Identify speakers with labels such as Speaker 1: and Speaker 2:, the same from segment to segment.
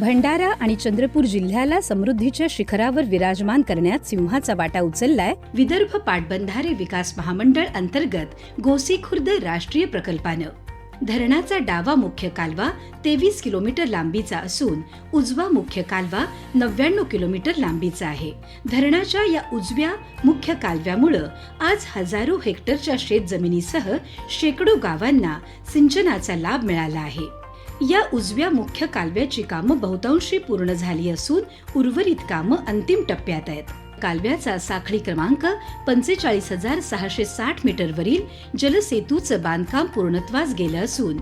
Speaker 1: भंडारा आणि चंद्रपूर जिल्ह्याला समृद्धीच्या शिखरावर विराजमान करण्यात सिंहाचा वाटा उचललाय विदर्भ पाटबंधारे विकास महामंडळ अंतर्गत गोसी खुर्द राष्ट्रीय प्रकल्पानं. धरणाचा डावा मुख्य कालवा तेवीस किलोमीटर लांबीचा असून उजवा मुख्य कालवा नव्याण्णव किलोमीटर लांबीचा आहे. धरणाच्या या उजव्या मुख्य कालव्यामुळं आज हजारो हेक्टरच्या शेतजमिनीसह शेकडो गावांना सिंचनाचा लाभ मिळाला आहे. या उजव्या मुख्य कालव्याची कामं बहुतांशी पूर्ण झाली असून उर्वरित कामं अंतिम टप्प्यात आहेत. कालव्याचा साखळी क्रमांक पंचेचाळीस हजार सहाशे साठ मीटरवरील जलसेतूचं बांधकाम पूर्णत्वास गेलं असून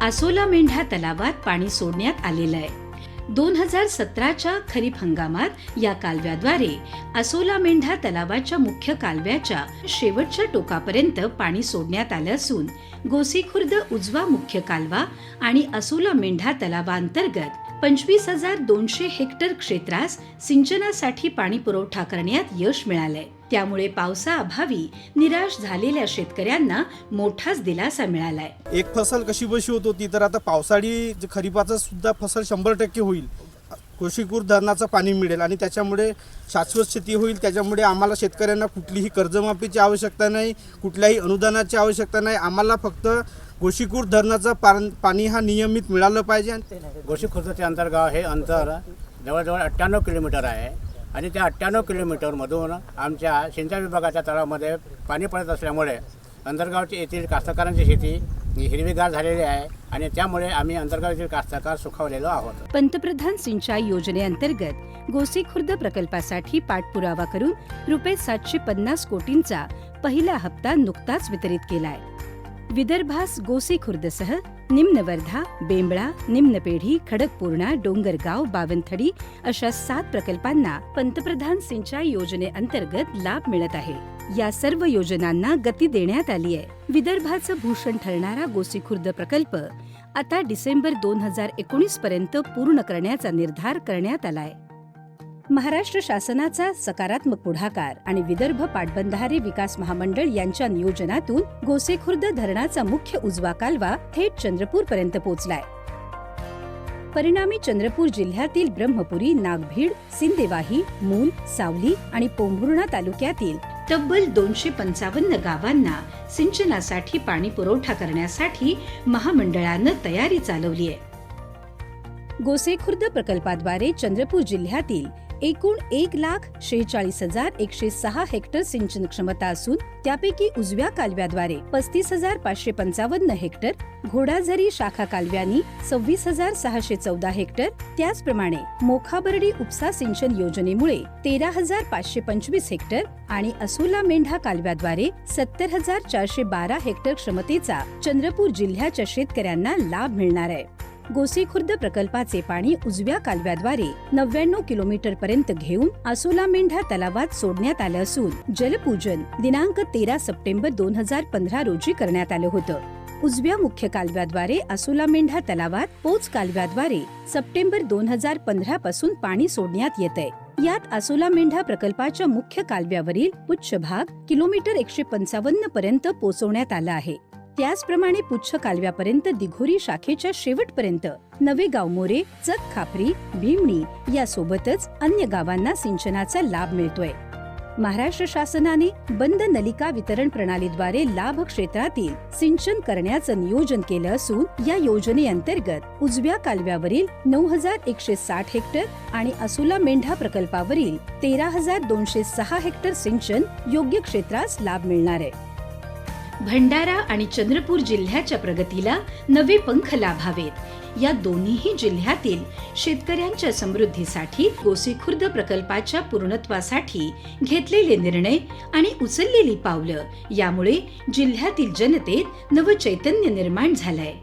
Speaker 1: आसोला मेंढा तलावात पाणी सोडण्यात आलेलं आहे. दोन हजार सतराच्या खरीप हंगामात या कालव्याद्वारे असोला मेंढा तलावाच्या मुख्य कालव्याच्या शेवटच्या टोकापर्यंत पाणी सोडण्यात आलं असून गोसीखुर्द उजवा मुख्य कालवा आणि असोला मेंढा तलावांतर्गत पंचवीस हजार दोनशे हेक्टर क्षेत्रास सिंचनासाठी पाणी पुरवठा करण्यात यश मिळालंय. त्यामुळे पावसाअभावी निराश झालेल्या शेतकऱ्यांना मोठाच दिलासा मिळालाय.
Speaker 2: एक फसल कशी बशी होत होती तर आता पावसाळी जे खरीपाचं सुद्धा फसल शंभर टक्के होईल. कोशिकूर धरणाचं पाणी मिळेल आणि त्याच्यामुळे शाश्वत शेती होईल. त्याच्यामुळे आम्हाला शेतकऱ्यांना कुठलीही कर्जमाफीची आवश्यकता नाही कुठल्याही अनुदानाची आवश्यकता नाही. आम्हाला फक्त गोशिकूर धरणाचं पान पाणी हा नियमित मिळालं पाहिजे. आणि
Speaker 3: गोशी खुर्दचे अंतर्गाव हे अंतर जवळजवळ अठ्ठ्याण्णव किलोमीटर आहे. आणि त्या अठ्ठ्याण्णव किलोमीटरमधून आमच्या सिंचाई विभागाच्या तळामध्ये पाणी पडत असल्यामुळे अंतर्गावची येथील कास्तकारांची शेती हिरवीगार झालेली आहे आणि त्यामुळे आम्ही अंतर्गाव येथील कास्तकार सुखावलेलो आहोत.
Speaker 1: पंतप्रधान सिंचाई योजनेअंतर्गत गोसीखुर्द प्रकल्पासाठी पाठपुरावा करून रुपये सातशे पन्नास कोटींचा पहिला हप्ता नुकताच वितरित केलाय. विदर्भास गोसीखुर्दसह निम्न वर्धा बेंबळा निम्न पेढी खडकपूर्णा डोंगरगाव बावनथडी अशा सात प्रकल्पांना पंतप्रधान सिंचाई योजनेअंतर्गत लाभ मिळत आहे. या सर्व योजनांना गती देण्यात आली आहे. विदर्भाचं भूषण ठरणारा गोसीखुर्द प्रकल्प आता डिसेंबर दोन हजार एकोणीस पर्यंत पूर्ण करण्याचा निर्धार करण्यात आलाय. महाराष्ट्र शासनाचा सकारात्मक पुढाकार आणि विदर्भ पाटबंधारे विकास महामंडळ यांच्या नियोजनातून गोसेखुर्द धरणाचा मुख्य उजवा कालवा थेट चंद्रपूर पर्यंत पोहोचलाय परिणामी चंद्रपूर जिल्ह्यातील ब्रह्मपुरी नागभीड सिंदेवाही मूल सावली आणि पोंभुर्णा तालुक्यातील तब्बल दोनशे पंचावन्न गावांना सिंचनासाठी पाणी पुरवठा करण्यासाठी महामंडळानं तयारी चालवली आहे गोसेखुर्द प्रकल्पाद्वारे चंद्रपूर जिल्ह्यातील एकूण एक लाख शेहेचाळीस हजार एकशे सहा हेक्टर सिंचन क्षमता असून त्यापैकी उजव्या कालव्याद्वारे पस्तीस हजार पाचशे पंचावन्न हेक्टर घोडाझरी शाखा कालव्यानी सव्वीस हजार सहाशे चौदा हेक्टर त्याचप्रमाणे मोखाबर्डी उपसा सिंचन योजनेमुळे तेरा हजार पाचशे पंचवीस हेक्टर आणि असोला मेंढा कालव्याद्वारे सत्तर हजार चारशे बारा हेक्टर क्षमतेचा चंद्रपूर जिल्ह्याच्या शेतकऱ्यांना लाभ मिळणार आहे. गोसीखुर्द प्रकल्पाचे पाणी उजव्या कालव्याद्वारे नव्याण्णव किलोमीटर पर्यंत घेऊन आसोला मेंढा तलावात सोडण्यात आलं असून जलपूजन दिनांक तेरा सप्टेंबर दोन हजार पंधरा रोजी करण्यात आलं होतं. उजव्या मुख्य कालव्याद्वारे आसोला मेंढा तलावात पोच कालव्याद्वारे सप्टेंबर दोन हजार पंधरा पासून पाणी सोडण्यात येत आहे यात आसोला मेंढा प्रकल्पाच्या मुख्य कालव्यावरील उच्च भाग किलोमीटर एकशे पंचावन्न पर्यंत पोहोचवण्यात आला आहे. त्याचप्रमाणे पुच्छ कालव्यापर्यंत दिघोरी शाखेच्या शेवटपर्यंत नवे गाव मोरे चक खापरी भीमणी यासोबतच अन्य गावांना सिंचनाचा लाभ मिळतोय. महाराष्ट्र शासनाने बंद नलिका वितरण प्रणालीद्वारे लाभ क्षेत्रातील सिंचन करण्याचं नियोजन केलं असून या योजनेअंतर्गत उजव्या कालव्यावरील नऊ हजार एकशे साठ हेक्टर आणि असुला मेंढा प्रकल्पावरील तेरा हजार दोनशे सहा हेक्टर सिंचन योग्य क्षेत्रास लाभ मिळणार आहे. भंडारा आणि चंद्रपूर जिल्ह्याच्या प्रगतीला नवे पंख लाभावेत. या दोन्हीही जिल्ह्यातील शेतकऱ्यांच्या समृद्धीसाठी गोसीखुर्द प्रकल्पाच्या पूर्णत्वासाठी घेतलेले निर्णय आणि उचललेली पावलं यामुळे जिल्ह्यातील जनतेत नवचैतन्य निर्माण झालंय.